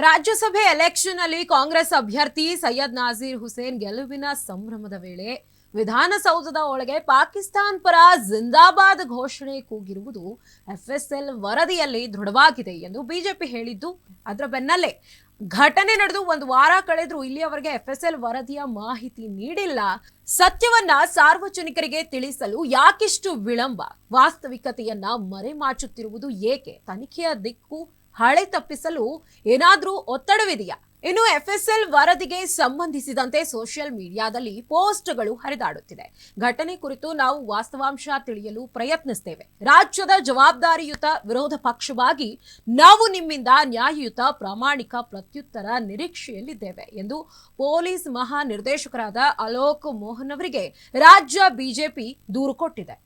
ರಾಜ್ಯಸಭೆ ಎಲೆಕ್ಷನ್ ಅಲ್ಲಿ ಕಾಂಗ್ರೆಸ್ ಅಭ್ಯರ್ಥಿ ಸೈಯದ್ ನಾಜೀರ್ ಹುಸೇನ್ ಗೆಲುವಿನ ಸಂಭ್ರಮದ ವೇಳೆ ವಿಧಾನಸೌಧದ ಒಳಗೆ ಪಾಕಿಸ್ತಾನ್ ಪರ ಜಿಂದಾಬಾದ್ ಘೋಷಣೆ ಕೂಗಿರುವುದು ಎಫ್ಎಸ್ಎಲ್ ವರದಿಯಲ್ಲಿ ದೃಢವಾಗಿದೆ ಎಂದು ಬಿಜೆಪಿ ಹೇಳಿದ್ದು ಅದರ ಬೆನ್ನಲ್ಲೇ. ಘಟನೆ ನಡೆದು ಒಂದು ವಾರ ಕಳೆದರೂ ಇಲ್ಲಿಯವರೆಗೆ ಎಫ್ಎಸ್ಎಲ್ ವರದಿಯ ಮಾಹಿತಿ ನೀಡಿಲ್ಲ. ಸತ್ಯವನ್ನ ಸಾರ್ವಜನಿಕರಿಗೆ ತಿಳಿಸಲು ಯಾಕಿಷ್ಟು ವಿಳಂಬ? ವಾಸ್ತವಿಕತೆಯನ್ನ ಮರೆಮಾಚುತ್ತಿರುವುದು ಏಕೆ? ತನಿಖೆಯ ದಿಕ್ಕು ಹಳೆ ತಪ್ಪಿಸಲು ಏನಾದರೂ ಒತ್ತಡವಿದೆಯಾ? ಇನ್ನು ಎಫ್ಎಸ್ಎಲ್ ವರದಿಗೆ ಸಂಬಂಧಿಸಿದಂತೆ ಸೋಷಿಯಲ್ ಮೀಡಿಯಾದಲ್ಲಿ ಪೋಸ್ಟ್ಗಳು ಹರಿದಾಡುತ್ತಿದೆ. ಘಟನೆ ಕುರಿತು ನಾವು ವಾಸ್ತವಾಂಶ ತಿಳಿಯಲು ಪ್ರಯತ್ನಿಸ್ತೇವೆ. ರಾಜ್ಯದ ಜವಾಬ್ದಾರಿಯುತ ವಿರೋಧ ಪಕ್ಷವಾಗಿ ನಾವು ನಿಮ್ಮಿಂದ ನ್ಯಾಯಯುತ ಪ್ರಾಮಾಣಿಕ ಪ್ರತ್ಯುತ್ತರ ನಿರೀಕ್ಷೆಯಲ್ಲಿದ್ದೇವೆ ಎಂದು ಪೊಲೀಸ್ ಮಹಾನಿರ್ದೇಶಕರಾದ ಅಲೋಕ್ ಮೋಹನ್ ಅವರಿಗೆ ರಾಜ್ಯ ಬಿಜೆಪಿ ದೂರು ಕೊಟ್ಟಿದೆ.